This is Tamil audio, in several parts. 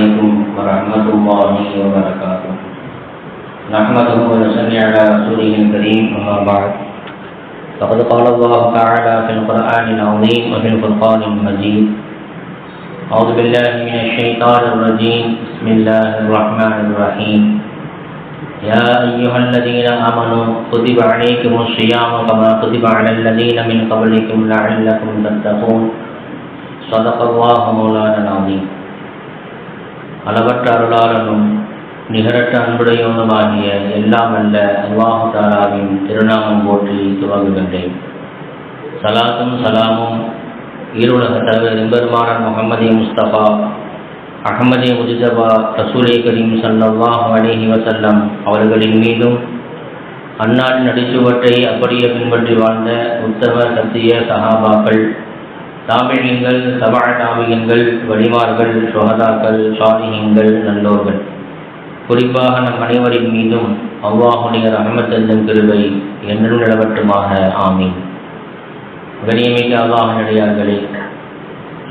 عليكم ورحمة الله وبركاته. نحمده ونصلي على رسوله الكريم أما بعد. فقد قال الله تعالى في القرآن العظيم وفي الفرقان المجيد. أعوذ بالله من الشيطان الرجيم. بسم الله الرحمن الرحيم. يا أيها الذين آمنوا كتب عليكم الصيام كما كتب على الذين من قبلكم لعلكم تتقون. صدق الله مولانا العظيم. அளவற்ற அருளாளனும் நிகரற்ற அன்புடையவனுமாகிய எல்லாம் அல்ல அல்லாஹு தாலாவின் திருநாமம் போற்றி துவங்குகின்றேன் சலாத்தும் சலாமும் ஈருலக தலைவர் எம்பெருமானார் முகமது முஸ்தபா அகமதே முஜிதபா ரசூலே கரீம் சல்லாஹ் அலிஹி வசல்லம் அவர்களின் மீதும் அந்நாட்டின் நடிச்சுவற்றை அப்படியே பின்பற்றி வாழ்ந்த உத்தம சத்திய சஹாபாக்கள் தாமிழியங்கள் சபா தாமியங்கள் வழிவார்கள் சுகதாக்கள் சாலிகங்கள் நல்லோர்கள். குறிப்பாக நம் அனைவரின் மீதும் அவ்வாஹுடைய ரஹமத்தந்தன் கிருபை என்றும் நிலவட்டுமாக. ஆமீன். கணியமிக்க அல்லாஹ்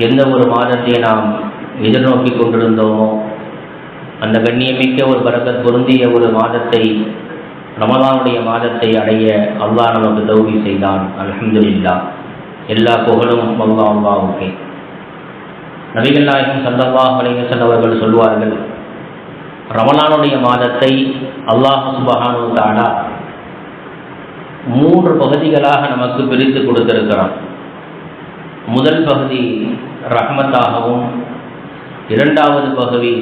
எந்த ஒரு மாதத்தை நாம் எதிர்நோக்கி கொண்டிருந்தோமோ அந்த கண்ணியமிக்க ஒரு பரக்கத் பொருந்திய ஒரு மாதத்தை ரமலானுடைய மாதத்தை அடைய அல்லாஹ் நமக்கு தௌவி செய்தான். அலமதுல்லா எல்லா புகழும் அல்லா அல்லாவுக்கே நபிகள் நாயகம் சல்லல்லாஹ் அலைவசன் அவர்கள் சொல்வார்கள் ரமலானுடைய மாதத்தை அல்லாஹ் சுபஹானு தாடா மூன்று பகுதிகளாக நமக்கு பிரித்து கொடுத்திருக்கிறான். முதல் பகுதி ரஹ்மத்தாகவும் இரண்டாவது பகுதி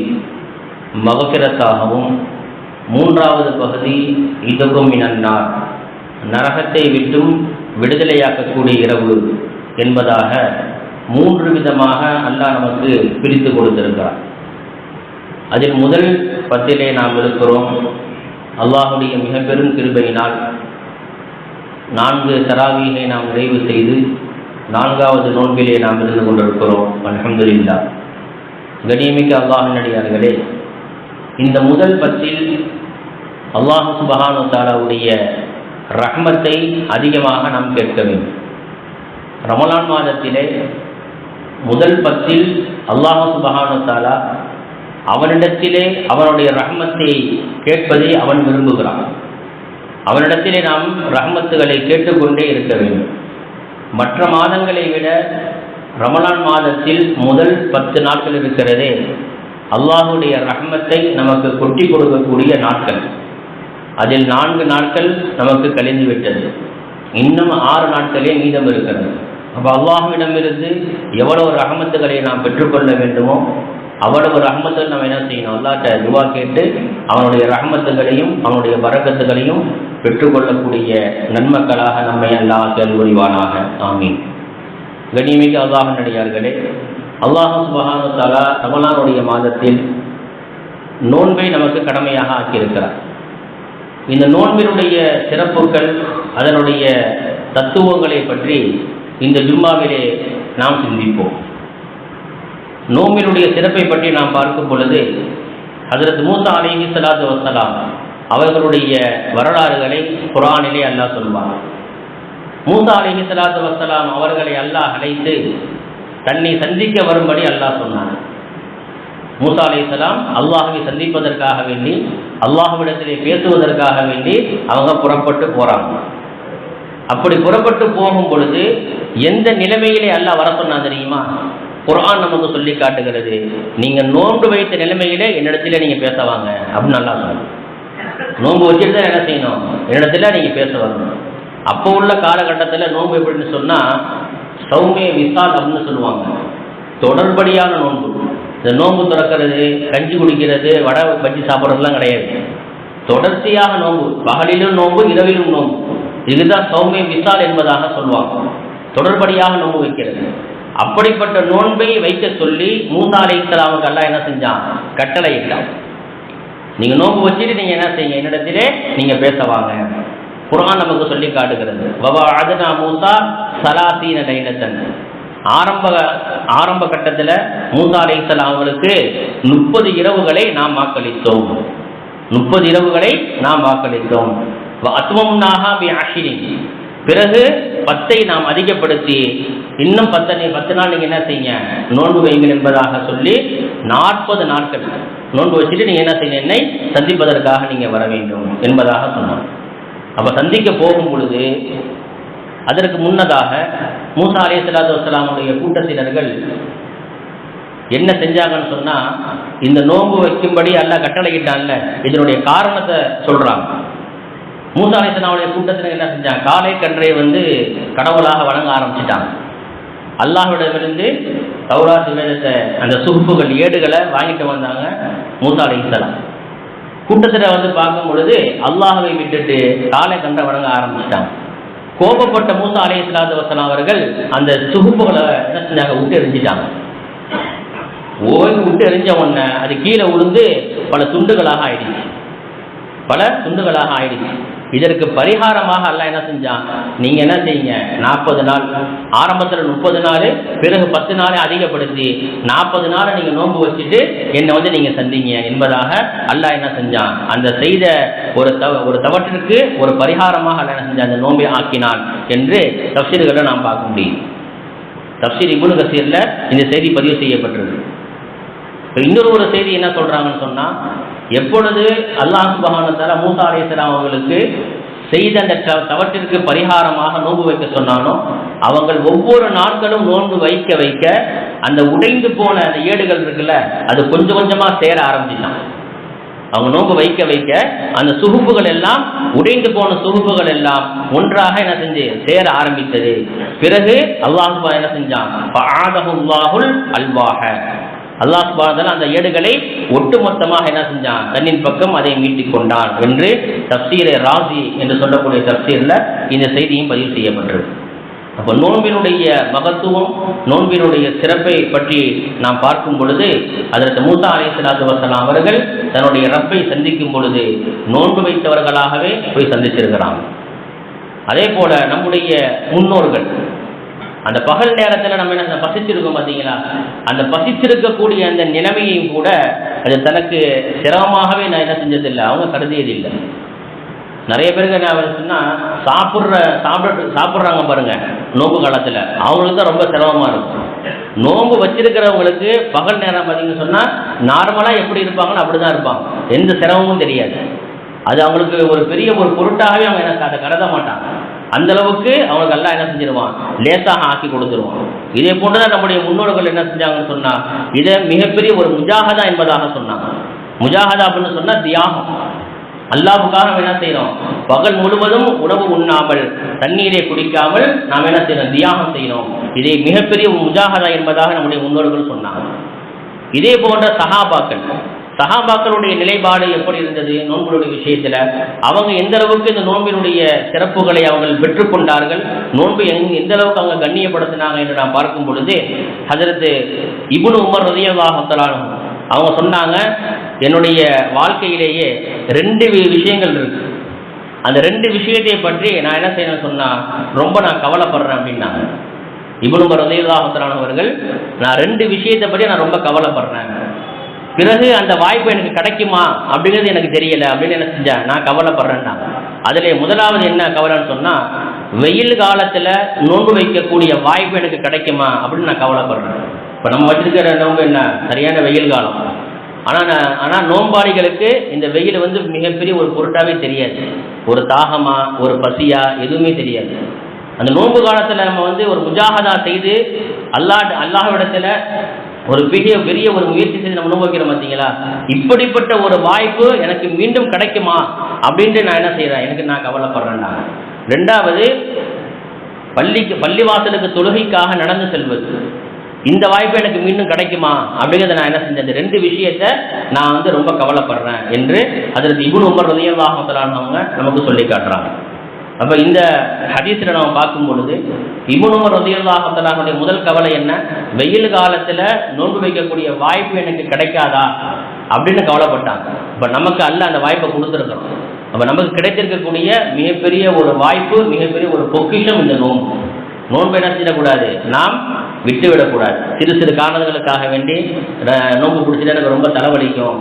மகக்கிரத்தாகவும் மூன்றாவது பகுதி இதுக்கும் இனன்னார் நரகத்தை விட்டும் விடுதலையாக்கக்கூடிய இரவு என்பதாக மூன்று விதமாக அல்லாஹ் நமக்கு பிரித்து கொடுத்திருக்கிறார் அதில் முதல் பத்திலே நாம் இருக்கிறோம் அல்லாஹுடைய மிக பெரும் கிருபையினால் நான்கு தராவியை நாம் நிறைவு செய்து நான்காவது நோன்பிலே நாம் இருந்து கொண்டிருக்கிறோம். அலமதுல்லா கணியமிக்க அல்லாஹினடியார்களே இந்த முதல் பத்தில் அல்லாஹு சுபஹானு தாலாவுடைய ரஹ்மத்தை அதிகமாக நாம் கேட்க வேண்டும். ரமலான் மாதத்திலே முதல் பத்தில் அல்லாஹு சுபஹானு அவனிடத்திலே அவனுடைய ரஹ்மத்தை கேட்பதை அவன் விரும்புகிறான். அவனிடத்திலே நாம் ரஹ்மத்துகளை கேட்டுக்கொண்டே இருக்க வேண்டும். மற்ற மாதங்களை விட ரமலான் மாதத்தில் முதல் பத்து நாட்கள் இருக்கிறதே அல்லாஹுடைய ரஹ்மத்தை நமக்கு கொட்டி கொடுக்கக்கூடிய நாட்கள். அதில் நான்கு நாட்கள் நமக்கு கழிந்து விட்டது. இன்னும் ஆறு நாட்களே மீதம் இருக்கிறது. அப்போ அல்லாஹுவிடமிருந்து எவ்வளவு ரஹமத்துகளை நாம் பெற்றுக்கொள்ள வேண்டுமோ அவ்வளவு ரஹமத்துகள் நம்ம என்ன செய்யணும்? அல்லாட்ட துவா கேட்டு அவனுடைய ரஹமத்துகளையும் அவனுடைய வரக்கத்துகளையும் பெற்றுக்கொள்ளக்கூடிய நன்மக்களாக நம்மை அல்லாஹ் செயல்புரிவானாக ஆமீன். கணியமிக்க அல்லாஹ் நடிகார்களே அல்லாஹ் சுபஹானு தாலா ரமலானுடைய மாதத்தில் நோன்பை நமக்கு கடமையாக ஆக்கியிருக்கிறார். இந்த நோன்பினுடைய சிறப்புகள் அதனுடைய தத்துவங்களை பற்றி இந்த ஜும்மாவிலே நாம் சிந்திப்போம். நோம்பினுடைய சிறப்பை பற்றி நாம் பார்க்கும் பொழுது அதற்கு மூத்த அலிஹி சலாத்து வசலாம் அவர்களுடைய வரலாறுகளை குரானிலே அல்லாஹ் சொல்வார் மூசா அலிஹி சலாத்து வசலாம் அவர்களை அல்லாஹ் அழைத்து தன்னை சந்திக்க வரும்படி அல்லாஹ் சொன்னார் மூசா அலி இஸ்லாம் அல்லாஹுவை சந்திப்பதற்காக வேண்டி அல்லாஹுவிடத்திலே பேசுவதற்காக வேண்டி அவங்க புறப்பட்டு போகிறாங்க அப்படி புறப்பட்டு போகும் பொழுது எந்த நிலைமையிலே அல்லாஹ் வர சொன்னா தெரியுமா? குரான் நமக்கு சொல்லி காட்டுகிறது. நீங்க நோன்பு வைத்த நிலைமையிலே என்னிடத்துல நீங்க பேச வாங்க அப்படின்னு நல்லா சொன்னாங்க. நோன்பு வச்சுட்டு தான் என்ன செய்யணும்? என்னிடத்துல நீங்க பேச வரணும். அப்போ உள்ள காலகட்டத்தில் நோன்பு எப்படின்னு சொன்னா சௌமிய விசால் அப்படின்னு சொல்லுவாங்க. தொடர்படியான நோன்பு. இந்த நோன்பு திறக்கிறது கஞ்சி குடிக்கிறது வடை பஜ்ஜி சாப்பிட்றதுலாம் கிடையாது. தொடர்ச்சியாக நோன்பு பகலிலும் நோன்பு இரவிலும் நோன்பு. இதுதான் சௌமிய விசால் என்பதாக சொல்லுவாங்க. தொடர்படியாக நோன்பு வைக்கிறது. அப்படிப்பட்ட நோன்பை வைக்க சொல்லி மூசா அலை இஸ்லாமுக்கு எல்லாம் என்ன செஞ்சான்? கட்டளை இட்டான் நீங்க நோன்பு வச்சுட்டு நீங்க என்ன செய்யுங்க? என்னிடத்திலே நீங்க பேச வாங்க. குரான் நமக்கு சொல்லி காட்டுகிறது. வவா அதுனா மூசா சலாசீன லைலத்தன். ஆரம்ப ஆரம்ப கட்டத்தில் மூசா அலை அவங்களுக்கு முப்பது இரவுகளை நாம் வாக்களித்தோம். முப்பது இரவுகளை நாம் வாக்களித்தோம். அத்வம்னாகா பி ஆஷிரின் பிறகு பத்தை நாம் அதிகப்படுத்தி இன்னும் பத்து பத்து நாள் நீங்கள் என்ன செய்யுங்க? நோன்பு வைங்கள் என்பதாக சொல்லி நாற்பது நாட்கள் நோன்பு வச்சுட்டு நீங்கள் என்ன செய்யணும் என்னை சந்திப்பதற்காக நீங்கள் வர வேண்டும் என்பதாக சொன்னோம் அப்போ சந்திக்க போகும் பொழுது அதற்கு முன்னதாக மூசா அலே சலாத்து வசலாமுடைய கூட்டத்தினர்கள் என்ன செஞ்சாங்கன்னு சொன்னா இந்த நோன்பு வைக்கும்படி அல்ல கட்டளையிட்டான்ல இதனுடைய காரணத்தை சொல்றாங்க. மூசா அலிசனாவுடைய கூட்டத்தினர் என்ன செஞ்சாங்க? காலை கன்றை வந்து கடவுளாக வணங்க ஆரம்பிச்சிட்டாங்க. அல்லாஹ்விடமிருந்து தௌராத் வேதத்தை அந்த சுகுப்புகள் ஏடுகளை வாங்கிட்டு வந்தாங்க மூசா அலிசலாம் கூட்டத்தில் வந்து பார்க்கும் பொழுது அல்லாஹவை விட்டுட்டு காலை கன்றை வணங்க ஆரம்பிச்சிட்டாங்க. கோபப்பட்ட மூசா அலே இஸ்லாத்து வசலாம் அவர்கள் அந்த சுகுப்புகளை என்ன செஞ்சாங்க விட்டு எரிஞ்சிட்டாங்க ஓய்வு விட்டு எரிஞ்ச உடனே அது கீழே விழுந்து பல துண்டுகளாக ஆயிடுச்சு. பல துண்டுகளாக ஆயிடுச்சு. இதற்கு பரிகாரமாக அல்ல என்ன செஞ்சான்? நீங்க என்ன செய்யுங்க? நாற்பது நாள். ஆரம்பத்துல முப்பது நாள் பிறகு பத்து நாளை அதிகப்படுத்தி நாற்பது நாளை நீங்க நோன்பு வச்சுட்டு என்னை வந்து நீங்க சந்திங்க என்பதாக அல்லாஹ் என்ன செஞ்சான்? அந்த செய்த ஒரு தவ ஒரு தவற்றிற்கு ஒரு பரிகாரமாக அல்ல என்ன செஞ்சான்? அந்த நோன்பை ஆக்கினான் என்று தப்சீர்களை நாம் பார்க்க முடியும். தப்சீர் இபுனு கசீரில் இந்த செய்தி பதிவு செய்யப்பட்டிருக்கு. இன்னொரு ஒரு செய்தி என்ன சொல்றாங்கன்னு சொன்னா எப்பொழுது அல்லாஹ் சுபஹானத்தால மூசா அவங்களுக்கு செய்த அந்த தவற்றிற்கு பரிகாரமாக நோன்பு வைக்க சொன்னானோ அவங்கள் ஒவ்வொரு நாட்களும் நோன்பு வைக்க வைக்க அந்த உடைந்து போன அந்த ஏடுகள் இருக்குல்ல அது கொஞ்சம் கொஞ்சமா சேர ஆரம்பிச்சான் அவங்க நோன்பு வைக்க வைக்க அந்த சுகுப்புகள் எல்லாம் உடைந்து போன சுகுப்புகள் எல்லாம் ஒன்றாக என்ன செஞ்சு சேர ஆரம்பித்தது. பிறகு அல்லாஹ் என்ன செஞ்சான்? அல்வாக அல்லாஹ் சுபாதன் அந்த ஏடுகளை ஒட்டுமொத்தமாக என்ன செஞ்சான்? தன்னின் பக்கம் அதை மீட்டிக் கொண்டான் என்று தப்சீரை ராசி என்று சொல்லக்கூடிய தப்சீரில் இந்த செய்தியும் பதிவு செய்யப்பட்டது அப்போ நோன்பினுடைய மகத்துவம் நோன்பினுடைய சிறப்பை பற்றி நாம் பார்க்கும் பொழுது அதற்கு மூத்தா அலை வசலாம் அவர்கள் தன்னுடைய ரப்பை சந்திக்கும் பொழுது நோன்பு வைத்தவர்களாகவே போய் சந்திச்சிருக்கிறாங்க. அதே போல நம்முடைய முன்னோர்கள் அந்த பகல் நேரத்தில் நம்ம என்ன பசிச்சிருக்கோம் பார்த்தீங்களா அந்த பசிச்சிருக்கக்கூடிய அந்த நிலைமையையும் கூட அது தனக்கு சிரமமாகவே நான் என்ன செஞ்சதில்லை. அவங்க கருதியதில்லை நிறைய பேருக்கு என்ன சொன்னால் சாப்பிட்ற சாப்பிட சாப்பிட்றாங்க பாருங்க நோம்பு காலத்தில். அவங்களுக்கு தான் ரொம்ப சிரமமாக இருக்கும். நோம்பு வச்சிருக்கிறவங்களுக்கு பகல் நேரம் பார்த்தீங்கன்னு சொன்னால் நார்மலாக எப்படி இருப்பாங்கன்னு அப்படி தான் இருப்பாங்க. எந்த சிரமமும் தெரியாது. அது அவங்களுக்கு ஒரு பெரிய ஒரு பொருட்டாகவே அவங்க எனக்கு அதை கருத மாட்டாங்க. அந்த அளவுக்கு அவங்களுக்கு எல்லாம் என்ன செஞ்சிருவான்? லேசாக ஆக்கி கொடுத்துருவான். இதே போன்றுதான் நம்முடைய முன்னோர்கள் என்ன செஞ்சாங்கன்னு சொன்னா இதை மிகப்பெரிய ஒரு முஜாகதா என்பதாக சொன்னாங்க. முஜாகதா அப்படின்னு சொன்னா தியாகம். அல்லாவுக்காக நம்ம என்ன செய்யறோம் பகல் முழுவதும் உணவு உண்ணாமல் தண்ணீரை குடிக்காமல் நாம் என்ன செய்யறோம் தியாகம் செய்யணும் இதை மிகப்பெரிய முஜாகதா என்பதாக நம்முடைய முன்னோர்கள் சொன்னாங்க. இதே போன்ற சகாபாக்கள் சகாபாக்களுடைய நிலைப்பாடு எப்படி இருந்தது? நோன்புடைய விஷயத்துல அவங்க எந்த அளவுக்கு இந்த நோன்பினுடைய சிறப்புகளை அவர்கள் பெற்றுக்கொண்டார்கள் நோன்பு எந்த அளவுக்கு அவங்க கண்ணியப்படுத்தினாங்க என்று நாம் பார்க்கும் பொழுது அதற்கு இபுனு உமர் ரதியவாகத்தலான அவங்க சொன்னாங்க என்னுடைய வாழ்க்கையிலேயே ரெண்டு விஷயங்கள் இருக்கு. அந்த ரெண்டு விஷயத்தை பற்றி நான் என்ன செய்யணும்னு சொன்னா ரொம்ப நான் கவலைப்படுறேன் அப்படின்னாங்க. இபுனுமர் ரதியல்லாஹத்தலானவர்கள் நான் ரெண்டு விஷயத்தை பற்றி நான் ரொம்ப கவலைப்படுறேன். பிறகு அந்த வாய்ப்பு எனக்கு கிடைக்குமா அப்படிங்கிறது எனக்கு தெரியல அப்படின்னு என்ன செஞ்சேன் நான் கவலைப்படுறேன்னா. அதில் முதலாவது என்ன கவலைன்னு சொன்னால் வெயில் காலத்தில் நோன்பு வைக்கக்கூடிய வாய்ப்பு எனக்கு கிடைக்குமா அப்படின்னு நான் கவலைப்படுறேன். இப்போ நம்ம வச்சிருக்கிற நோன்பு என்ன? சரியான வெயில் காலம். ஆனால் ஆனால் நோம்பாளிகளுக்கு இந்த வெயில் வந்து மிகப்பெரிய ஒரு பொருட்டாகவே தெரியாது. ஒரு தாகமா ஒரு பசியா எதுவுமே தெரியாது. அந்த நோன்பு காலத்தில் நம்ம வந்து ஒரு முஜாகதா செய்து அல்லா அல்லாஹ்விடத்தில் ஒரு பெரிய பெரிய ஒரு முயற்சி செய்து நம்ம அனுபவிக்கிறோம் பார்த்தீங்களா இப்படிப்பட்ட ஒரு வாய்ப்பு எனக்கு மீண்டும் கிடைக்குமா? அப்படின்ட்டு நான் என்ன செய்கிறேன் எனக்கு நான் கவலைப்படுறேன்னா ரெண்டாவது பள்ளிக்கு பள்ளிவாசலுக்கு தொழுகைக்காக நடந்து செல்வது. இந்த வாய்ப்பு எனக்கு மீண்டும் கிடைக்குமா? அப்படிங்கிறத நான் என்ன செஞ்சேன்? ரெண்டு விஷயத்த நான் வந்து ரொம்ப கவலைப்படுறேன் என்று அதற்கு இபுன் உமர் ரதியல்லாஹலானவங்க நமக்கு சொல்லி காட்டுறாங்க. அப்போ இந்த ஹதீஸில் நம்ம பார்க்கும் பொழுது இபுனுமர் ரதியுல்லாஹத்தலாவுடைய முதல் கவலை என்ன? வெயில் காலத்தில் நோன்பு வைக்கக்கூடிய வாய்ப்பு எனக்கு கிடைக்காதா? அப்படின்னு கவலைப்பட்டாங்க. இப்போ நமக்கு அல்ல அந்த வாய்ப்பை கொடுத்துருக்கணும் அப்போ நமக்கு கிடைத்திருக்கக்கூடிய மிகப்பெரிய ஒரு வாய்ப்பு மிகப்பெரிய ஒரு பொக்கிஷம் இந்த நோன்பு. நோன்பு என்ன செய்யக்கூடாது நாம் விட்டு விடக்கூடாது சிறு சிறு காரணங்களுக்காக வேண்டி நோன்பு பிடிச்சிட்டு எனக்கு ரொம்ப தலைவலிக்கும்.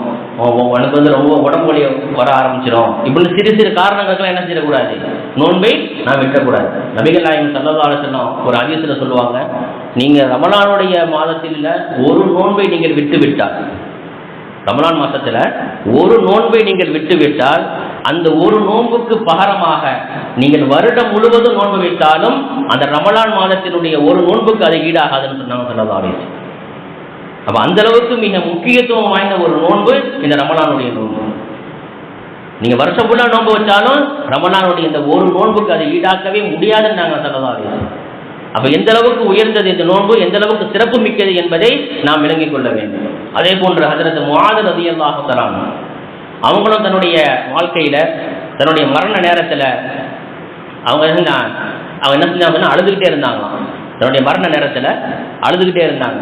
உனக்கு வந்து ரொம்ப உடம்பு வலி வர ஆரம்பிச்சிடும் இப்படி சிறு சிறு காரணங்களுக்கெல்லாம் என்ன செய்யக்கூடாது? நோன்பை நான் விட்டக்கூடாது. நபிகள் நாயகம் சல்லல்லாஹு சொன்னோம் ஒரு அதிசத்தில் சொல்லுவாங்க நீங்கள் ரமணானுடைய மாதத்தில் ஒரு நோன்பை நீங்கள் விட்டு விட்டால் ரமலான் மாசத்துல ஒரு நோன்பை நீங்கள் விட்டுவிட்டால் அந்த ஒரு நோன்புக்கு பகரமாக நீங்கள் வருடம் முழுவதும் நோன்பு விட்டாலும் அந்த ரமலான் மாதத்தினுடைய ஒரு நோன்புக்கு அது ஈடாகாதுன்னு சொன்னாங்க சொல்லலாம் அப்ப அந்த அளவுக்கு மிக முக்கியத்துவம் வாய்ந்த ஒரு நோன்பு இந்த ரமலானுடைய நோன்பு. நீங்க வருஷம் ஃபுல்லா நோன்பு வச்சாலும் ரமலானுடைய இந்த ஒரு நோன்புக்கு அதை ஈடாக்கவே முடியாதுன்னு நாங்கள் சொல்லலாம் அப்போ எந்த அளவுக்கு உயர்ந்தது இந்த நோன்பு எந்த அளவுக்கு சிறப்பு மிக்கது என்பதை நாம் விளங்கிக் கொள்ள வேண்டும். அதே போன்று ஹதரத் முவாது ரதி அல்லாஹு அவங்களும் தன்னுடைய வாழ்க்கையில தன்னுடைய மரண நேரத்தில் அவங்க என்ன அவங்க என்ன செஞ்சாங்கன்னா அழுதுகிட்டே இருந்தாங்களாம். தன்னுடைய மரண நேரத்தில் அழுதுகிட்டே இருந்தாங்க.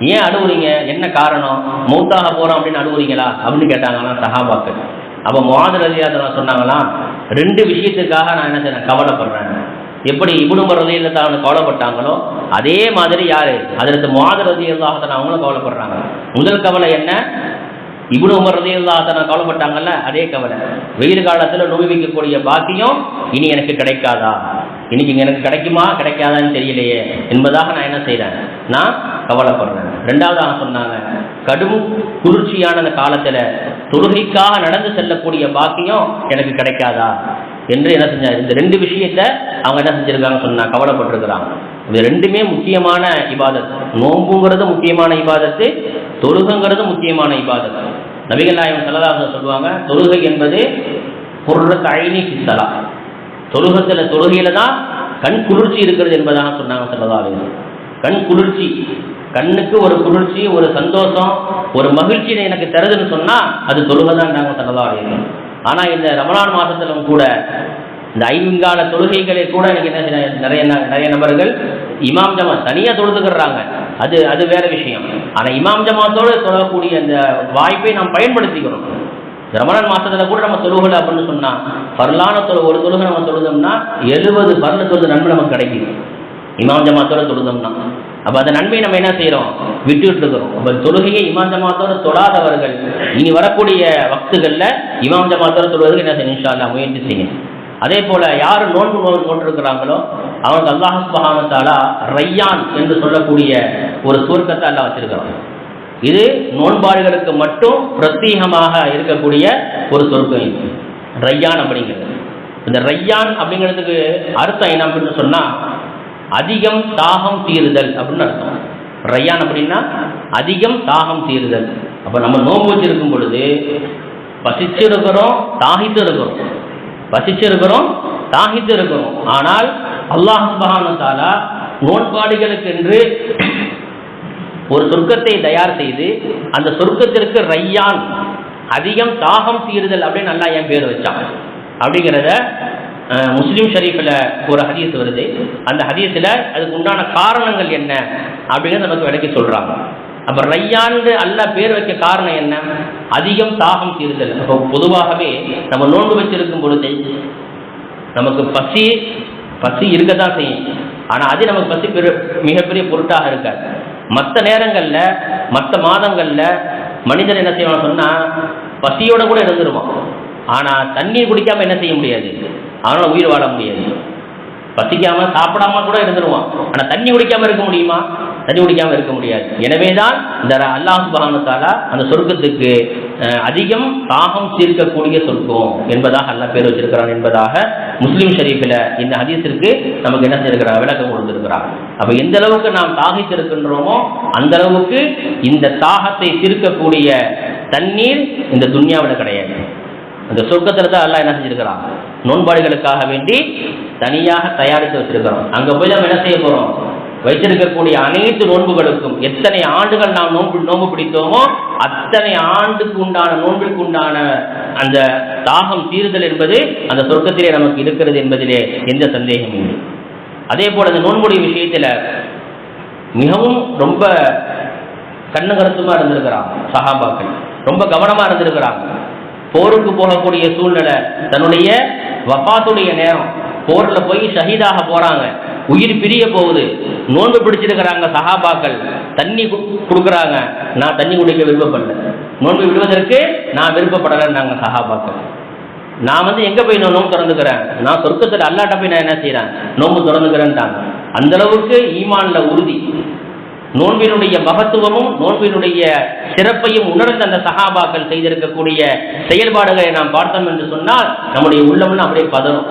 ஏன் அழுவுறீங்க? என்ன காரணம்? மூத்தாக போறோம் அப்படின்னு அழுவுறீங்களா? அப்படின்னு கேட்டாங்களாம் சஹாபாக்கள். அப்போ முவாதர் அலியாதெல்லாம் சொன்னாங்களாம் ரெண்டு விஷயத்துக்காக நான் என்ன செய்ய கவலைப்படுறேன். எப்படி இவனும் ரதியில் தான் கவலைப்பட்டாங்களோ அதே மாதிரி யாரு? அதற்கு முவாதர் தான் அவங்களும் கவலைப்படுறாங்க. முதல் கவலை என்ன? இவனு உமர் ரதியல்லாஹத்தன் கவலைப்பட்டாங்கல்ல அதே கவலை. வெயில் காலத்தில் நோய்விக்கக்கூடிய பாக்கியம் இனி எனக்கு கிடைக்காதா? இன்னைக்கு எனக்கு கிடைக்குமா? கிடைக்காதான்னு தெரியலையே. என்பதாக நான் என்ன செய்கிறேன் நான் கவலைப்படுறேன். ரெண்டாவதாக சொன்னாங்க கடும் குளிர்ச்சியான அந்த காலத்தில் தொழுகைக்காக நடந்து செல்லக்கூடிய பாக்கியம் எனக்கு கிடைக்காதா? என்று என்ன செஞ்சார்? இந்த ரெண்டு விஷயத்த அவங்க என்ன செஞ்சிருக்காங்க சொன்னா கவலைப்பட்டிருக்கிறாங்க. இது ரெண்டுமே முக்கியமான இபாதத். நோம்புங்கிறது முக்கியமான இபாதத்து தொழுகங்கிறது முக்கியமான இபாதத். நபிகள் நாயகம் செல்லதாக சொல்லுவாங்க தொழுகை என்பது பொருள் அழினி சித்தலா தொழுகத்தில் தொழுகையில தான் கண் குளிர்ச்சி இருக்கிறது என்பதாக சொன்னாங்க செல்லதாக கண் குளிர்ச்சி. கண்ணுக்கு ஒரு குளிர்ச்சி ஒரு சந்தோஷம் ஒரு மகிழ்ச்சியை எனக்கு தருதுன்னு சொன்னா அது தொழுகை தான் நாங்கள் செல்லதாக ஆனால் இந்த ரமலான் மாதத்திலும் கூட இந்த ஐங்கால தொழுகைகளை கூட இன்னைக்கு என்ன நிறைய நிறைய நபர்கள் இமாம் ஜமா தனியாக தொழுதுக்கிறாங்க அது அது வேற விஷயம். ஆனால் இமாம் ஜமாத்தோடு தொழக்கூடிய அந்த வாய்ப்பை நாம் பயன்படுத்திக்கிறோம். ரமணன் மாசத்துல கூட நம்ம தொழுகலை அப்படின்னு சொன்னா பரலான தொழு ஒரு தொழுகை நம்ம தொழுதோம்னா எழுபது பரல தொழுது நன்மை நமக்கு கிடைக்குது. இமாம் ஜமாத்தோட தொழுதோம்னா. அப்போ அந்த நன்மையை நம்ம என்ன செய்கிறோம் விட்டுட்டு இருக்கிறோம் அப்போ தொழுகையை இமாம் ஜமாத்தோடு தொழாதவர்கள் இனி வரக்கூடிய வக்துகளில் இமாம் ஜமாத்தோடு தொழுவதற்கு என்ன செய்யணும்? இன்ஷா முயற்சி செய்யணும். அதே போல யார் நோன்பு நோய் கொண்டிருக்கிறாங்களோ அவங்க அல்லாஹ் சுபஹானத்தாலா ரையான் என்று சொல்லக்கூடிய ஒரு சுருக்கத்தை அல்லா வச்சிருக்கிறான். இது நோன்பாடுகளுக்கு மட்டும் பிரத்யேகமாக இருக்கக்கூடிய ஒரு சொர்க்கம் ரையான் அப்படிங்கிறது. இந்த ரையான் அப்படிங்கிறதுக்கு அர்த்தம் என்ன அப்படின்னு சொன்னா அதிகம் தாகம் தீருதல் அப்படின்னு அர்த்தம். ரையான் அப்படின்னா அதிகம் தாகம் தீருதல். அப்ப நம்ம நோன்பு வச்சிருக்கும் பொழுது பசிச்சு இருக்கிறோம் தாகித்து இருக்கிறோம் பசிச்சு இருக்கிறோம் தாகித்து இருக்கிறோம் ஆனால் அல்லாஹ் சுபஹானு நோன்பாடுகளுக்கு என்று ஒரு சொர்க்கத்தை தயார் செய்து அந்த சொர்க்கத்திற்கு ரையான் அதிகம் தாகம் தீருதல் அப்படின்னு நல்லா என் பேர் வச்சான். அப்படிங்கிறத முஸ்லீம் ஷரீஃபில் ஒரு ஹதீஸ் வருது. அந்த ஹதீஸில் அதுக்கு உண்டான காரணங்கள் என்ன? அப்படிங்கிறத நமக்கு விளக்கி சொல்கிறாங்க அப்ப ரையாண்டு அல்ல பேர் வைக்க காரணம் என்ன? அதிகம் தாகம் தீர்தல் அப்போ பொதுவாகவே நம்ம நோன்பு வச்சிருக்கும் பொழுது நமக்கு பசி பசி இருக்க தான் செய்யும். ஆனால் அது நமக்கு பசி பெரு மிகப்பெரிய பொருட்டாக இருக்காது. மற்ற நேரங்களில் மற்ற மாதங்களில் மனிதன் என்ன செய்வான் சொன்னால் பசியோட கூட இருந்துருவான். ஆனால் தண்ணீர் குடிக்காமல் என்ன செய்ய முடியாது? அவனால் உயிர் வாழ முடியாது. பசிக்காம சாப்பிடாம கூட இருந்துருவான். ஆனால் தண்ணி குடிக்காம இருக்க முடியுமா? தண்ணி குடிக்காம இருக்க முடியாது. எனவே தான் இந்த அல்லாஹ் சுபானத்தாலா அந்த சொர்க்கத்துக்கு அதிகம் தாகம் தீர்க்கக்கூடிய சொர்க்கம் என்பதாக அல்ல பேர் வச்சிருக்கிறான் என்பதாக முஸ்லீம் ஷரீஃபில் இந்த ஹதீஸிற்கு நமக்கு என்ன செய்திருக்கிறார் விளக்கம் கொடுத்திருக்கிறார் அப்ப எந்த அளவுக்கு நாம் தாகித்திருக்கின்றோமோ அந்த அளவுக்கு இந்த தாகத்தை தீர்க்கக்கூடிய தண்ணீர் இந்த துன்யாவில் கிடையாது. அந்த சொர்க்கத்தில் தான் எல்லாம் என்ன செஞ்சிருக்கிறான்? நோன்பாடுகளுக்காக வேண்டி தனியாக தயாரித்து வச்சிருக்கிறோம். அங்கே போய் நம்ம என்ன செய்ய போகிறோம் வைத்திருக்கக்கூடிய அனைத்து நோன்புகளுக்கும் எத்தனை ஆண்டுகள் நாம் நோன்பு நோன்பு பிடித்தோமோ அத்தனை ஆண்டுக்கு உண்டான நோன்பிற்கு உண்டான அந்த தாகம் தீருதல் என்பது அந்த சொர்க்கத்திலே நமக்கு இருக்கிறது என்பதிலே எந்த சந்தேகமும் இல்லை. அதே போல அந்த நோன்புடைய விஷயத்தில் மிகவும் ரொம்ப கண்ணு இருந்திருக்கிறான் சஹாபாக்கள். ரொம்ப கவனமாக இருந்திருக்கிறாங்க. போருக்கு போகக்கூடிய சூழ்நிலை தன்னுடைய வப்பாத்துடைய நேரம். போர்ல போய் ஷஹீதாக போறாங்க. உயிர் பிரிய போகுது. நோன்பு பிடிச்சிருக்கிறாங்க சகாபாக்கள் தண்ணி கொடுக்குறாங்க. நான் தண்ணி குடிக்க விருப்பப்படல. நோன்பு விடுவதற்கு நான் விருப்பப்படலைன்னாங்க சகாபாக்கள் நான் வந்து எங்க போய் நான் நோம்பு திறந்துக்கிறேன்? நான் சொர்க்கத்தில் அல்லாட்ட போய் நான் என்ன செய்யறேன் நோம்பு திறந்துக்கிறேன்ட்டாங்க. அந்த அளவுக்கு ஈமான்ல உறுதி. நோன்பினுடைய மகத்துவமும் நோன்பினுடைய சிறப்பையும் உணர்ந்த அந்த சகாபாக்கள் செய்திருக்கக்கூடிய செயல்பாடுகளை நாம் பார்த்தோம் என்று சொன்னால் நம்முடைய உள்ளம்னு அப்படியே பதறும்.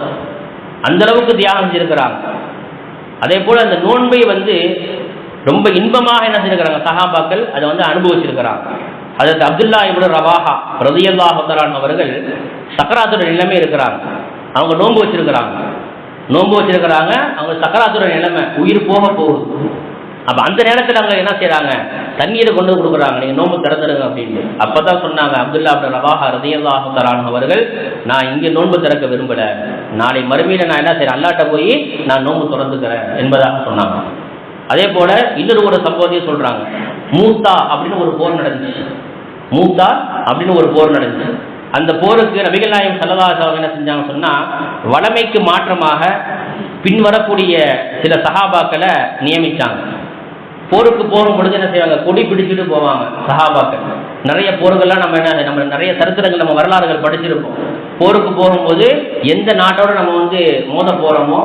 அந்த அளவுக்கு தியாகம் செஞ்சிருக்கிறாங்க அதே போல அந்த நோன்பை வந்து ரொம்ப இன்பமாக என்ன செஞ்சிருக்கிறாங்க சகாபாக்கள் அதை வந்து அனுபவிச்சிருக்கிறாங்க. அதற்கு அப்துல்லா இவ்வளோ ரவாஹா ரதியல்லாஹுத்தலான் அவர்கள் சக்கராத்துடைய நிலைமை இருக்கிறாங்க. அவங்க நோன்பு வச்சிருக்கிறாங்க. நோன்பு வச்சிருக்கிறாங்க அவங்க சக்கராத்துடைய நிலைமை உயிர் போக போகுது. அப்போ அந்த நேரத்தில் அவங்க என்ன செய்கிறாங்க தண்ணீரை கொண்டு கொடுக்குறாங்க. நீங்கள் நோன்பு திறந்துடுங்க அப்படின்னு. அப்போ தான் சொன்னாங்க அப்துல்லா அப்துல் ரவாஹா ரதியல்லாஹுத்தலான் அவர்கள் நான் இங்கே நோன்பு திறக்க விரும்பலை. நாளை மறுமையில் நான் என்ன செய்கிறேன் அல்லாட்ட போய் நான் நோன்பு திறந்துக்கிறேன் என்பதாக சொன்னாங்க. அதே போல் இன்னொரு ஒரு சம்பவத்தையும் சொல்கிறாங்க மூத்தா அப்படின்னு ஒரு போர் நடந்துச்சு. மூத்தா அப்படின்னு ஒரு போர் நடந்துச்சு. அந்த போருக்கு நபிகள் நாயம் சல்லல்லாஹு என்ன செஞ்சாங்க சொன்னால் வளமைக்கு மாற்றமாக பின்வரக்கூடிய சில சகாபாக்களை நியமித்தாங்க போருக்கு போகும் பொழுது என்ன செய்வாங்க? கொடி பிடிச்சிட்டு போவாங்க சஹாபாக்கள். நிறைய போர்கள்லாம் நம்ம என்ன நம்ம நிறைய சரித்திரங்கள் நம்ம வரலாறுகள் படிச்சிருப்போம். போருக்கு போகும்போது எந்த நாட்டோட நம்ம வந்து மோத போகிறோமோ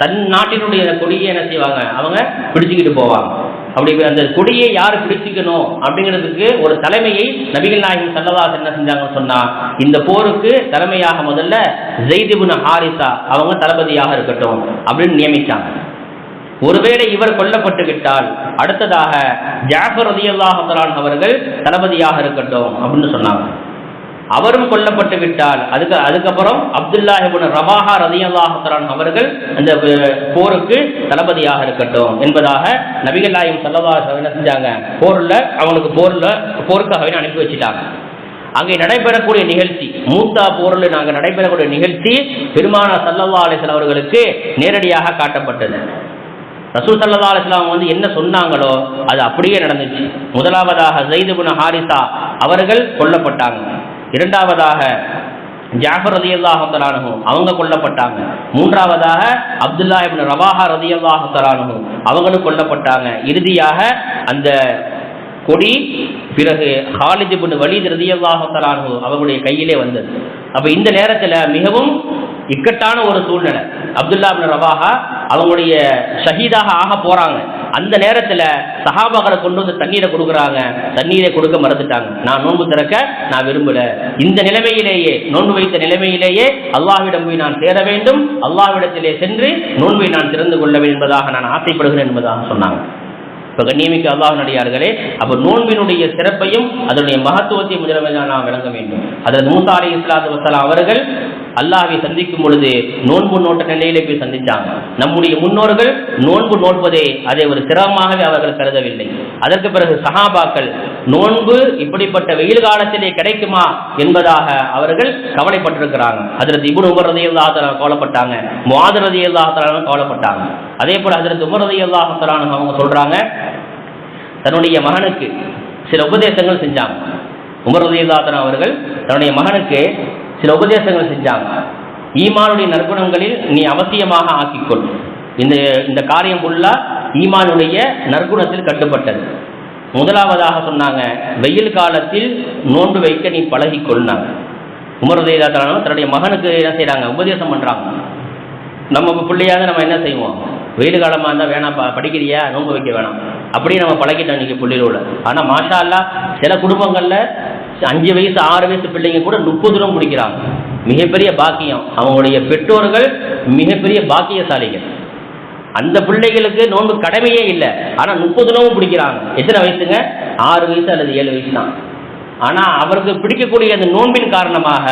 தன் நாட்டினுடைய கொடியை என்ன செய்வாங்க? அவங்க பிடிச்சிக்கிட்டு போவாங்க. அப்படி அந்த கொடியை யார் பிடிச்சிக்கணும் அப்படிங்கிறதுக்கு ஒரு தலைமையை நபிகள் நாயகம் சல்லவாஸ் என்ன செஞ்சாங்கன்னு சொன்னா இந்த போருக்கு தலைமையாக முதல்ல ஜெய்திபுன் ஹாரிசா அவங்க தளபதியாக இருக்கட்டும் அப்படின்னு நியமிச்சாங்க. ஒருவேளை இவர் கொல்லப்பட்டு விட்டால் அடுத்ததாக ஜாஃபர் ரதியல்லாஹலான் அவர்கள் தளபதியாக இருக்கட்டும் அப்படின்னு சொன்னாங்க. அவரும் கொல்லப்பட்டு விட்டால் அதுக்கு அதுக்கப்புறம் அப்துல்லாஹிபுன் ரபாஹா ரவாஹா ரதியல்லாஹலான் அவர்கள் அந்த போருக்கு தளபதியாக இருக்கட்டும் என்பதாக நபிகள் நாயகம் சல்லவா என்ன செஞ்சாங்க? போர்ல அவங்களுக்கு போர்ல போருக்காகவே அனுப்பி வச்சுட்டாங்க. அங்கே நடைபெறக்கூடிய நிகழ்ச்சி மூத்தா போரில் நாங்கள் நடைபெறக்கூடிய நிகழ்ச்சி பெருமானா சல்லவா அலிஸ்லாம் அவர்களுக்கு நேரடியாக காட்டப்பட்டது. ரசூல் சல்லா அலிஸ்லாம் வந்து என்ன சொன்னாங்களோ அது அப்படியே நடந்துச்சு. முதலாவதாக ஜெயிதுபுன ஹாரிசா அவர்கள் கொல்லப்பட்டாங்க. இரண்டாவதாக ஜாஃபர் ரதி அல்லாஹு அவங்க கொல்லப்பட்டாங்க. மூன்றாவதாக அப்துல்லா இபின் ரவாஹா ரதி அல்லாஹு அவங்களும் கொல்லப்பட்டாங்க. இறுதியாக அந்த கொடி பிறகு ஹாலித் இப்னு வலீத் ரதியல்லாஹு தஆலாஹு அவர்களுடைய கையிலே வந்தது. அப்போ இந்த நேரத்தில் மிகவும் இக்கட்டான ஒரு சூழ்நிலை. அப்துல்லா இப்னு ரவாஹா அவங்களுடைய ஷஹீதாக ஆக போறாங்க. அந்த நேரத்துல சஹாபாக்களை கொண்டு வந்து தண்ணீரை கொடுக்குறாங்க. தண்ணீரை கொடுக்க மறந்துட்டாங்க. நான் நோன்பு திறக்க நான் விரும்பல. இந்த நிலைமையிலேயே நோன்பு வைத்த நிலைமையிலேயே அல்லாஹ்விடம் போய் நான் சேர வேண்டும். அல்லாஹ்விடத்திலே சென்று நோன்பை நான் திறந்து கொள்ள வேண்டும் என்பதாக நான் ஆசைப்படுகிறேன் என்பதாக சொன்னாங்க. இப்போ கண்ணியமிக்க அல்லாஹ் நடிகார்களே அப்போ நோன்பினுடைய சிறப்பையும் அதனுடைய மகத்துவத்தையும் முதலமைச்சர் நாம் விளங்க வேண்டும். அதில் மூசா அலி இஸ்லாத்து வசலாம் அவர்கள் அல்லாவை சந்திக்கும் பொழுது நோன்பு நோட்ட நிலையிலே போய் சந்திச்சாங்க. நம்முடைய முன்னோர்கள் நோன்பு நோட்பதே அதை ஒரு சிரமமாகவே அவர்கள் கருதவில்லை. அதற்கு பிறகு சகாபாக்கள் நோன்பு இப்படிப்பட்ட வெயில் காலத்திலே கிடைக்குமா? என்பதாக அவர்கள் கவலைப்பட்டிருக்கிறாங்க. அதில் இபுன் உமர் ரதி அல்லாஹால கவலைப்பட்டாங்க. முவாது ரதி அல்லாஹால கவலைப்பட்டாங்க. அதே போல அதில் உமர் ரதி அவங்க சொல்றாங்க தன்னுடைய மகனுக்கு சில உபதேசங்கள் செஞ்சாங்க. உமர் ரதி அல்லாஹால அவர்கள் தன்னுடைய மகனுக்கு சில உபதேசங்கள் செஞ்சாங்க. ஈமானுடைய நற்குணங்களில் நீ அவசியமாக ஆக்கிக்கொள். இந்த இந்த காரியம் ஃபுல்லா ஈமானுடைய நற்குணத்தில் கட்டுப்பட்டது. முதலாவதாக சொன்னாங்க வெயில் காலத்தில் நோன்பு வைக்க நீ பழகி உமர் உதயதாத்தாலும் தன்னுடைய மகனுக்கு என்ன செய்கிறாங்க உபதேசம் பண்ணுறாங்க நம்ம பிள்ளையாக நம்ம என்ன செய்வோம்? வெயில் காலமாக இருந்தால் வேணாம் ப- படிக்கிறியா? நோன்பு வைக்க வேணாம். அப்படியே நம்ம பழகிட்டோம் இன்னைக்கு பிள்ளைகளோட ஆனால் மாஷா அல்லா சில குடும்பங்களில் அஞ்சு வயசு ஆறு வயசு பிள்ளைங்க கூட முப்பது ரூபா குடிக்கிறாங்க மிகப்பெரிய பாக்கியம். அவங்களுடைய பெற்றோர்கள் மிகப்பெரிய பாக்கியசாலிகள். அந்த பிள்ளைகளுக்கு நோன்பு கடமையே இல்லை. ஆனால் முப்பது நோம்பு பிடிக்கிறாங்க எத்தனை வயசுங்க? ஆறு வயசு அல்லது ஏழு வயசு தான். ஆனால் அவருக்கு பிடிக்கக்கூடிய அந்த நோன்பின் காரணமாக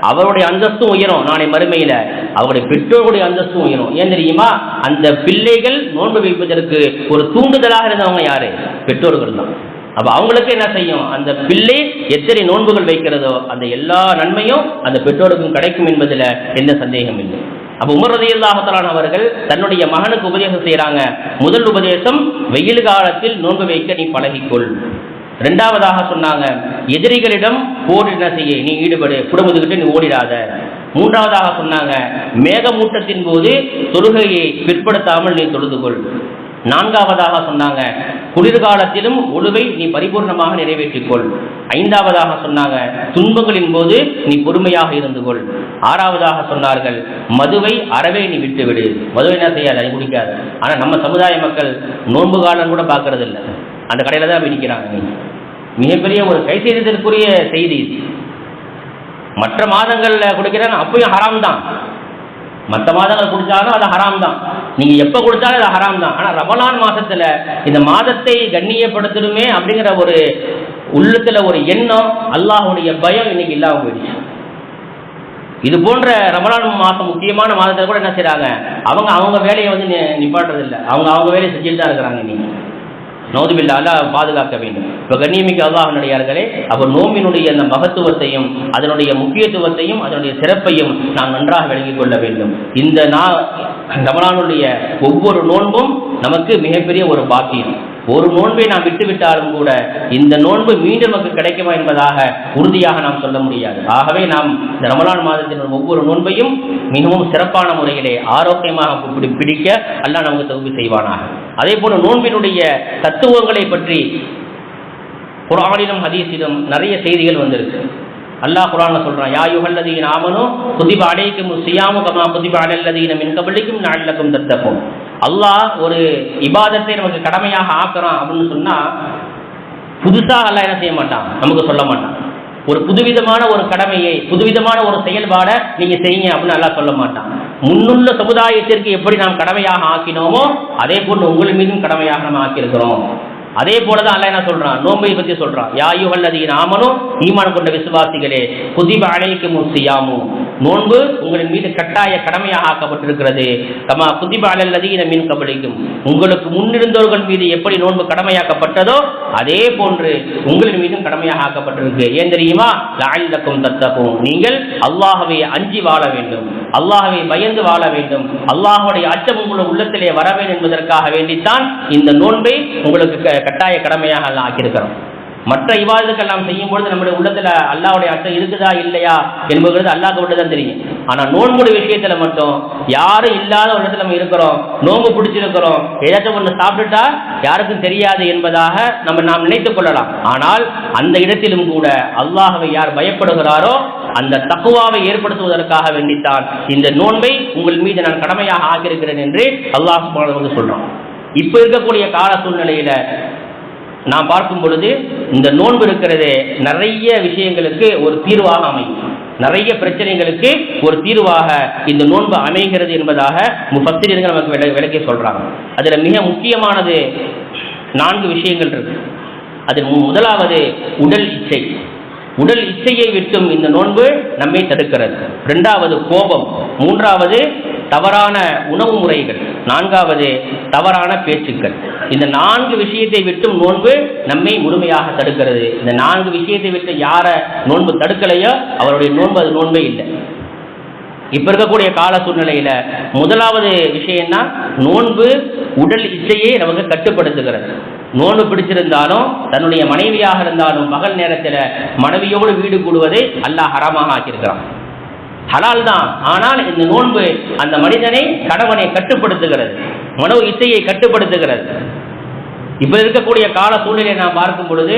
அவருடைய அந்தஸ்தும் உயரும் நாளை மறுமையில அவருடைய பெற்றோருடைய அந்தஸ்தும் உயரும். ஏன் தெரியுமா? அந்த பிள்ளைகள் நோன்பு வைப்பதற்கு ஒரு தூண்டுதலாக இருந்தவங்க யாரு? பெற்றோர்கள் தான். அப்ப அவங்களுக்கு என்ன செய்யும்? அந்த பிள்ளை எத்தனை நோன்புகள் வைக்கிறதோ அந்த எல்லா நன்மையும் அந்த பெற்றோருக்கும் கிடைக்கும் என்பதுல எந்த சந்தேகம் இல்லை. அப்ப உமர் ரதியல்லாஹலான் அவர்கள் தன்னுடைய மகனுக்கு உபதேசம் செய்கிறாங்க முதல் உபதேசம் வெயில் காலத்தில் நோன்பு வைக்க நீ பழகிக்கொள். ரெண்டாவதாக சொன்னாங்க எதிரிகளிடம் போரிட செய்ய நீ ஈடுபடு குடும்பத்துக்கிட்ட நீ ஓடிடாத. மூன்றாவதாக சொன்னாங்க மேகமூட்டத்தின் போது தொழுகையை பிற்படுத்தாமல் நீ தொழுதுகொள். நான்காவதாக சொன்னாங்க குளிர்காலத்திலும் ஒழுவை நீ பரிபூர்ணமாக நிறைவேற்றிக்கொள். ஐந்தாவதாக சொன்னாங்க துன்பங்களின் போது நீ பொறுமையாக இருந்து கொள் ஆறாவதாக சொன்னார்கள் மதுவை அறவே நீ விட்டுவிடு. மதுவை என்ன செய்யாது? அது குடிக்காது. ஆனால் நம்ம சமுதாய மக்கள் நோன்பு காலம் கூட பார்க்கறது இல்லை அந்த கடையில் தான் விடிக்கிறாங்க மிகப்பெரிய ஒரு கை செய்ததற்குரிய செய்தி இது. மற்ற மாதங்களில் குடிக்கிறாங்க அப்பயும் ஹராம் தான் மற்ற மாதங்கள் குடித்தாலும் அது ஹராம் தான் நீங்கள் எப்போ குடித்தாலும் அது ஹராம் தான் ஆனால் ரமலான் மாதத்தில் இந்த மாதத்தை கண்ணியப்படுத்தணுமே அப்படிங்கிற ஒரு உள்ளத்தில் ஒரு எண்ணம் அல்லாஹுடைய பயம் இன்னைக்கு இல்லாமல் போயிடுச்சு. இது போன்ற ரமலான் மாதம் முக்கியமான மாதத்தில் கூட என்ன செய்கிறாங்க அவங்க அவங்க வேலையை வந்து நிப்பாட்டுறதில்லை. அவங்க அவங்க வேலையை செஞ்சுட்டு தான் இருக்கிறாங்க இன்னைக்கு. நோதுபில்ல அல்லாஹ் பாதுகாக்க வேண்டும். இப்போ கண்ணியமிக்க அல்லாஹ் நடிகார்களே அப்போ நோம்பினுடைய அந்த மகத்துவத்தையும் அதனுடைய முக்கியத்துவத்தையும் அதனுடைய சிறப்பையும் நாம் நன்றாக விளங்கிக் கொள்ள வேண்டும். இந்த நா ரமலானுடைய ஒவ்வொரு நோன்பும் நமக்கு மிகப்பெரிய ஒரு பாக்கியம். ஒரு நோன்பை நாம் விட்டுவிட்டாலும் கூட இந்த நோன்பு மீண்டும் நமக்கு கிடைக்குமா என்பதாக உறுதியாக நாம் சொல்ல முடியாது. ஆகவே நாம் இந்த ரமலான் மாதத்தின் ஒவ்வொரு நோன்பையும் மிகவும் சிறப்பான முறையிலே ஆரோக்கியமாக பிடிக்க அல்ல நமக்கு தொகுப்பு செய்வானாக. அதே போல நோன்பினுடைய தத்துவங்களை பற்றி குரானிலும் ஹதீஸிலும் நிறைய செய்திகள் வந்திருக்கு. அல்லாஹ் குரான் சொல்றான் யா யுகல்லதீன் ஆமனும் புதிப அடைக்கும் சுயாமுகமா புதிப அடல்லதீன மின் கபலிக்கும் நாடலக்கும் தத்தப்போம் அல்லாஹ் ஒரு இபாதத்தை நமக்கு கடமையாக ஆக்குறான் அப்படின்னு சொன்னா புதுசாக அல்ல என்ன செய்ய மாட்டான்? நமக்கு சொல்ல மாட்டான். ஒரு புதுவிதமான ஒரு கடமையை புதுவிதமான ஒரு செயல்பாடை நீங்க செய்யுங்க அப்படின்னு நல்லா சொல்ல மாட்டான். முன்னுள்ள சமுதாயத்திற்கு எப்படி நாம் கடமையாக ஆக்கினோமோ அதே போன்று உங்கள் மீதும் கடமையாக நாம் ஆக்கியிருக்கிறோம். அதே போலதான் அல்ல என்ன சொல்றான்? நோம்பை பத்தி சொல்றான். யாயுகள் அதிக நாமனும் ஈமான் கொண்ட விசுவாசிகளே புதிப அழைக்கு முசியாமும் நோன்பு உங்களின் மீது கட்டாய கடமையாக ஆக்கப்பட்டிருக்கிறது. தமா புதிப அலல்லதீன மீன் கபலிக்கும். உங்களுக்கு முன்னிருந்தவர்கள் மீது எப்படி நோன்பு கடமையாக்கப்பட்டதோ அதே போன்று உங்களின் மீதும் கடமையாக ஆக்கப்பட்டிருக்கு. ஏன் தெரியுமா? லாயில்லக்கும் தத்தக்கும் நீங்கள் அல்லாஹவை அஞ்சி வாழ வேண்டும். அல்லாஹவை பயந்து வாழ வேண்டும். அல்லாஹுடைய அச்சம் உங்களுடைய உள்ளத்திலே வர வேண்டும் என்பதற்காக வேண்டித்தான் இந்த நோன்பை உங்களுக்கு கட்டாய கடமையாக எல்லாம் ஆக்கியிருக்கிறோம். மற்ற இவாதத்துக்கள் நாம் செய்யும் பொழுது நம்முடைய உள்ளத்துல அல்லாவுடைய அர்த்தம் இருக்குதா இல்லையா என்பது அல்லாஹ் விட்டு தான் தெரியும். ஆனா நோன்புடைய விஷயத்துல மட்டும் யாரும் இல்லாத ஒரு இடத்துல நம்ம இருக்கிறோம் நோன்பு பிடிச்சிருக்கிறோம் ஏதாச்சும் ஒன்று சாப்பிட்டுட்டா யாருக்கும் தெரியாது என்பதாக நம்ம நாம் நினைத்துக் கொள்ளலாம். ஆனால் அந்த இடத்திலும் கூட அல்லாஹவை யார் பயப்படுகிறாரோ அந்த தக்குவாவை ஏற்படுத்துவதற்காக வேண்டித்தான் இந்த நோன்பை உங்கள் மீது நான் கடமையாக ஆக்கியிருக்கிறேன் என்று அல்லாஹ் சொல்றோம் இப்ப இருக்கக்கூடிய கால சூழ்நிலையில நாம் பார்க்கும் பொழுது இந்த நோன்பு இருக்கிறது நிறைய விஷயங்களுக்கு ஒரு தீர்வாக அமையும். நிறைய பிரச்சனைகளுக்கு ஒரு தீர்வாக இந்த நோன்பு அமைகிறது என்பதாக முஃபத்திரியர்கள் நமக்கு விளக்கி சொல்றாங்க. அதுல மிக முக்கியமானது நான்கு விஷயங்கள் இருக்கு. அதில் முதலாவது உடல் இச்சை. உடல் இச்சையை விட்டும் இந்த நோன்பு நம்மை தடுக்கிறது. இரண்டாவது கோபம். மூன்றாவது தவறான உணவு முறைகள். நான்காவது தவறான பேச்சுக்கள். இந்த நான்கு விஷயத்தை விட்டும் நோன்பு நம்மை முழுமையாக தடுக்கிறது. இந்த நான்கு விஷயத்தை விட்டு யாரை நோன்பு தடுக்கலையோ அவருடைய நோன்பு அது நோன்பே இல்லை. இப்போ இருக்கக்கூடிய கால சூழ்நிலையில் முதலாவது விஷயம்னா நோன்பு உடல் இச்சையை நமக்கு கட்டுப்படுத்துகிறது. நோன்பு பிடிச்சிருந்தாலும் தன்னுடைய மனைவியாக இருந்தாலும் பகல் நேரத்தில் மனைவியோடு வீடு கூடுவதை அல்லாஹ் ஹராமாக ஆக்கியிருக்கிறான். ஹலால் தான் ஆனால் இந்த நோன்பு அந்த மனிதனை கணவனை கட்டுப்படுத்துகிறது. மனோ இசையை கட்டுப்படுத்துகிறது. இப்ப இருக்கக்கூடிய கால சூழ்நிலையை நாம் பார்க்கும் பொழுது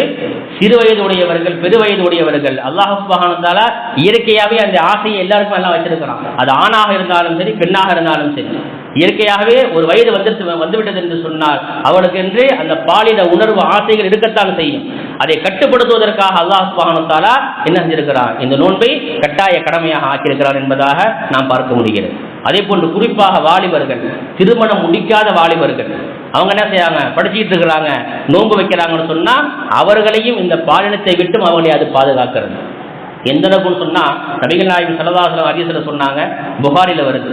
சிறு வயது உடையவர்கள் பெரு வயது உடையவர்கள் அல்லாஹால இயற்கையாகவே அந்த ஆசையை எல்லாருக்கும் எல்லாம் வச்சிருக்கிறான். அது ஆணாக இருந்தாலும் சரி பெண்ணாக இருந்தாலும் சரி. இயற்கையாகவே ஒரு வயது வந்து வந்துவிட்டது என்று சொன்னால் அவளுக்கு என்று அந்த பாலின உணர்வு ஆசைகள் இருக்கத்தான் செய்யும். அதை கட்டுப்படுத்துவதற்காக அல்லாஹ் சுபானத்தாலா என்ன செஞ்சிருக்கிறான்? இந்த நோன்பை கட்டாய கடமையாக ஆக்கியிருக்கிறார் என்பதாக நாம் பார்க்க முடிகிறது. அதே போன்று குறிப்பாக வாலிபர்கள் திருமணம் முடிக்காத வாலிபர்கள் அவங்க என்ன செய்யறாங்க படிச்சுக்கிட்டு இருக்கிறாங்க நோன்பு வைக்கிறாங்கன்னு சொன்னா அவர்களையும் இந்த பாலினத்தை விட்டும் அவங்களை அது பாதுகாக்கிறது. எந்த அளவுக்குன்னு சொன்னா நபிகள் நாயகம் சரதாசலம் அதிசல சொன்னாங்க புகாரில வருது.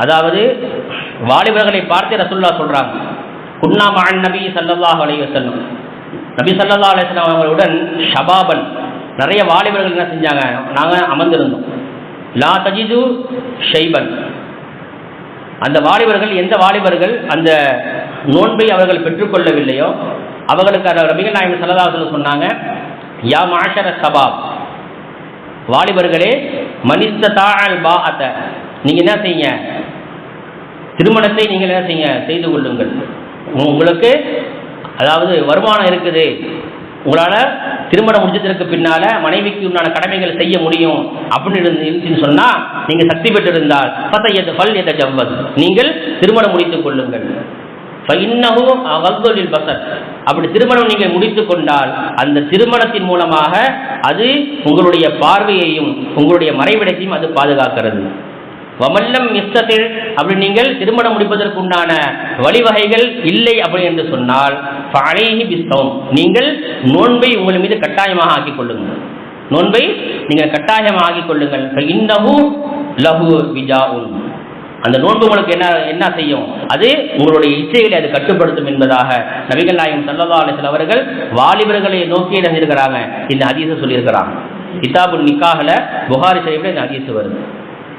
அதாவது வாலிபர்களை பார்த்து ரசுல்லா சொல்கிறாங்க குன்னா மகன் நபி சல்லாஹ் அலைவசல்லம் செல்லும் நபி சல்லா அலிஸ்லாம் அவர்களுடன் ஷபாபன் நிறைய வாலிபர்கள் என்ன செஞ்சாங்க? நாங்கள் அமர்ந்திருந்தோம். லா தஜிது ஷைபன். அந்த வாலிபர்கள் எந்த வாலிபர்கள் அந்த நோன்பை அவர்கள் பெற்றுக்கொள்ளவில்லையோ அவர்களுக்கு அந்த ரபிகள் நாயகம் சல்லதாசல் சொன்னாங்க யா மாஷர சபாப் வாலிபர்களே மனித தாழல் பா அத்த நீங்கள் என்ன செய்யுங்க? திருமணத்தை நீங்கள் என்ன செய்யுங்க? செய்து கொள்ளுங்கள். உங்களுக்கு அதாவது வருமானம் இருக்குது. உங்களால் திருமணம் முடிஞ்சதற்கு பின்னால மனைவிக்கு உண்டான கடமைகள் செய்ய முடியும் அப்படின்னு இருந்து இருந்துச்சுன்னு சொன்னால் நீங்கள் சக்தி பெற்றிருந்தால் பத்தையது பல் எத ஜவ்வது நீங்கள் திருமணம் முடித்துக் கொள்ளுங்கள். இன்னமும் அவல்தொழில் பசர் அப்படி திருமணம் நீங்கள் முடித்து கொண்டால் அந்த திருமணத்தின் மூலமாக அது உங்களுடைய பார்வையையும் உங்களுடைய மறைவிடத்தையும் அது பாதுகாக்கிறது. வமல்லம் இஸ்தத்தில் அப்படி நீங்கள் திருமணம் முடிப்பதற்குண்டான வழிவகைகள் இல்லை அப்படி என்று சொன்னால் அழகி பிஸ்தவம் நீங்கள் நோன்பை உங்கள் மீது கட்டாயமாக ஆக்கிக் கொள்ளுங்கள். நோன்பை நீங்கள் கட்டாயமாக ஆக்கிக் கொள்ளுங்கள். இன்னமும் லகு விஜாவுன் அந்த நோன்பு உங்களுக்கு என்ன என்ன செய்யும்? அது உங்களுடைய இச்சைகளை அது கட்டுப்படுத்தும் என்பதாக நபிகள் நாயகம் சல்லா அலிஸ்ல அவர்கள் வாலிபர்களை நோக்கி என்ன செஞ்சிருக்கிறாங்க இந்த அதிசம் சொல்லியிருக்கிறாங்க. கிதாபுல் நிக்காகல புகாரி செய்யப்பட இந்த அதிசம் வருது.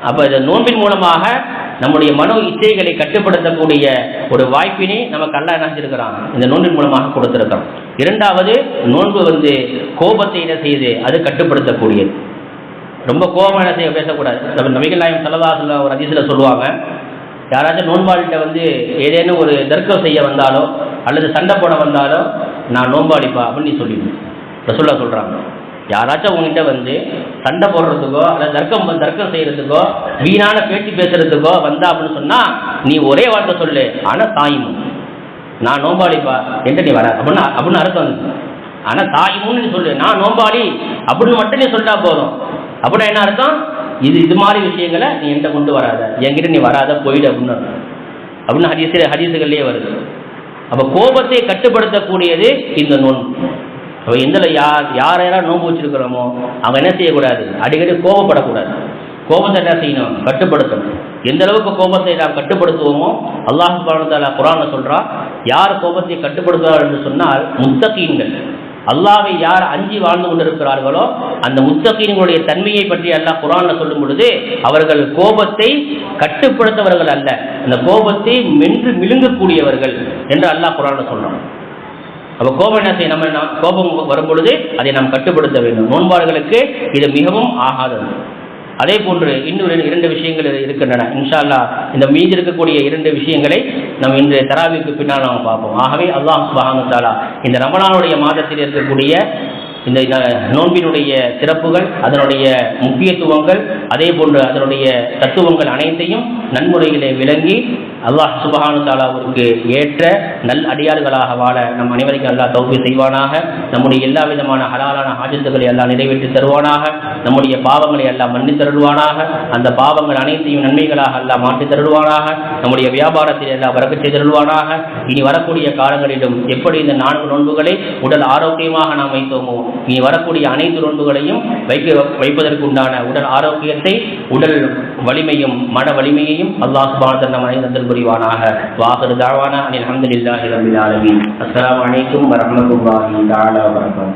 அப்போ இந்த நோன்பின் மூலமாக நம்முடைய மனோ இச்சைகளை கட்டுப்படுத்தக்கூடிய ஒரு வாய்ப்பினை நமக்கு அல்ல என்ன செஞ்சிருக்கிறான் இந்த நோன்பின் மூலமாக கொடுத்திருக்கிறோம். இரண்டாவது நோன்பு வந்து கோபத்தை என்ன செய்யுது? அது கட்டுப்படுத்தக்கூடியது. ரொம்ப கோபம் என்ன செய்ய பேசக்கூடாது. நபிகள் நாயம் சல்லதாசுல ஒரு அதிசயில் சொல்லுவாங்க யாராச்சும் நோன்பாளிகிட்ட வந்து ஏதேனும் ஒரு தர்க்கம் செய்ய வந்தாலோ அல்லது சண்டை போட வந்தாலோ நான் நோன்பாளிப்பா அப்படின்னு நீ சொல்லிடுவேன் ரசுல்லா சொல்கிறாங்க யாராச்சும் உங்ககிட்ட வந்து சண்டை போடுறதுக்கோ அல்லது தர்க்கம் தர்க்கம் செய்யறதுக்கோ வீணான பேச்சு பேசுறதுக்கோ வந்தா அப்படின்னு சொன்னா நீ ஒரே வார்த்தை சொல்லு ஆனா தாயும். நான் நோம்பாளிப்பா என்கிட்ட நீ வர அப்படின்னு அப்படின்னு அர்த்தம் ஆனா தாயும்னு நீ சொல்லு. நான் நோம்பாளி அப்படின்னு மட்டும் நீ சொல்லிட்டா போதும். அப்படின்னா என்ன அர்த்தம்? இது இது மாதிரி விஷயங்களை நீ என்கிட்ட கொண்டு வராத. என்கிட்ட நீ வராத போயிடு அப்படின்னு அப்படின்னு ஹரிசு ஹரிசுகள்லேயே வருது. அப்போ கோபத்தை கட்டுப்படுத்தக்கூடியது இந்த நோன்பு. அப்போ எந்த யார் யார் யாராவது நோம்பு வச்சிருக்கிறோமோ அவங்க என்ன செய்யக்கூடாது? அடிக்கடி கோபப்படக்கூடாது. கோபத்தை என்ன செய்யணும்? கட்டுப்படுத்தணும். எந்த அளவுக்கு கோபத்தை நாம் கட்டுப்படுத்துவோமோ அல்லாஹ் சுபானதால குரான சொல்கிறான் யார் கோபத்தை கட்டுப்படுத்துவார் என்று சொன்னால் முத்தகீன்கள். அல்லாவை யார் அஞ்சி வாழ்ந்து கொண்டிருக்கிறார்களோ அந்த முத்தகீன்களுடைய தன்மையை பற்றி அல்லாஹ் குரான்ல சொல்லும் பொழுது அவர்கள் கோபத்தை கட்டுப்படுத்தவர்கள் அல்ல. அந்த கோபத்தை மென்று மிழுங்கக்கூடியவர்கள் என்று அல்லாஹ் குரான்ல சொல்றான். அப்போ கோபம் என்ன செய்ய நம்ம கோபம் வரும் பொழுது அதை நாம் கட்டுப்படுத்த வேண்டும். நோன்பாளர்களுக்கு இது மிகவும் ஆகாதது. அதே போன்று இன்னொரு இரண்டு விஷயங்கள் இருக்கின்றன. இன்ஷால்லா இந்த மீதி இருக்கக்கூடிய இரண்டு விஷயங்களை நம்ம இன்றைய தராவிக்கு பின்னால் நாம் பார்ப்போம். ஆகவே அல்லாஹ் சுபானு இந்த ரமணானுடைய மாதத்தில் இருக்கக்கூடிய இந்த நோன்பினுடைய சிறப்புகள் அதனுடைய முக்கியத்துவங்கள் அதே போன்று அதனுடைய தத்துவங்கள் அனைத்தையும் நன்முறையிலே விளங்கி அல்லாஹ் சுபஹானு தாலாவிற்கு ஏற்ற நல் அடியார்களாக வாழ நம் அனைவருக்கும் அல்லாஹ் தௌபி செய்வானாக. நம்முடைய எல்லா விதமான ஹலாலான ஆஜத்துக்களை எல்லாம் நிறைவேற்றி தருவானாக. நம்முடைய பாவங்களை எல்லாம் மன்னி தருவானாக. அந்த பாவங்கள் அனைத்தையும் நன்மைகளாக எல்லாம் மாற்றி தருவானாக. நம்முடைய வியாபாரத்தில் எல்லாம் வரக்க செய்தருவானாக இனி வரக்கூடிய காலங்களிலும் எப்படி இந்த நான்கு நோன்புகளை உடல் ஆரோக்கியமாக நாம் வைத்தோமோ இனி வரக்கூடிய அனைத்து நோன்புகளையும் வைக்க வைப்பதற்கு உண்டான உடல் ஆரோக்கியத்தை உடல் வலிமையும் மன வலிமையையும் அல்லாஹ் சுபானந்தன் நம்ம அனைவரும் புரிவானாக? வாகரு தாவானா அனில் அஹமதுல்லாஹி ரபில் ஆலமீன். அஸ்லாம் வலைக்கும் வரமத்துல்லாஹி தாலா வரகம்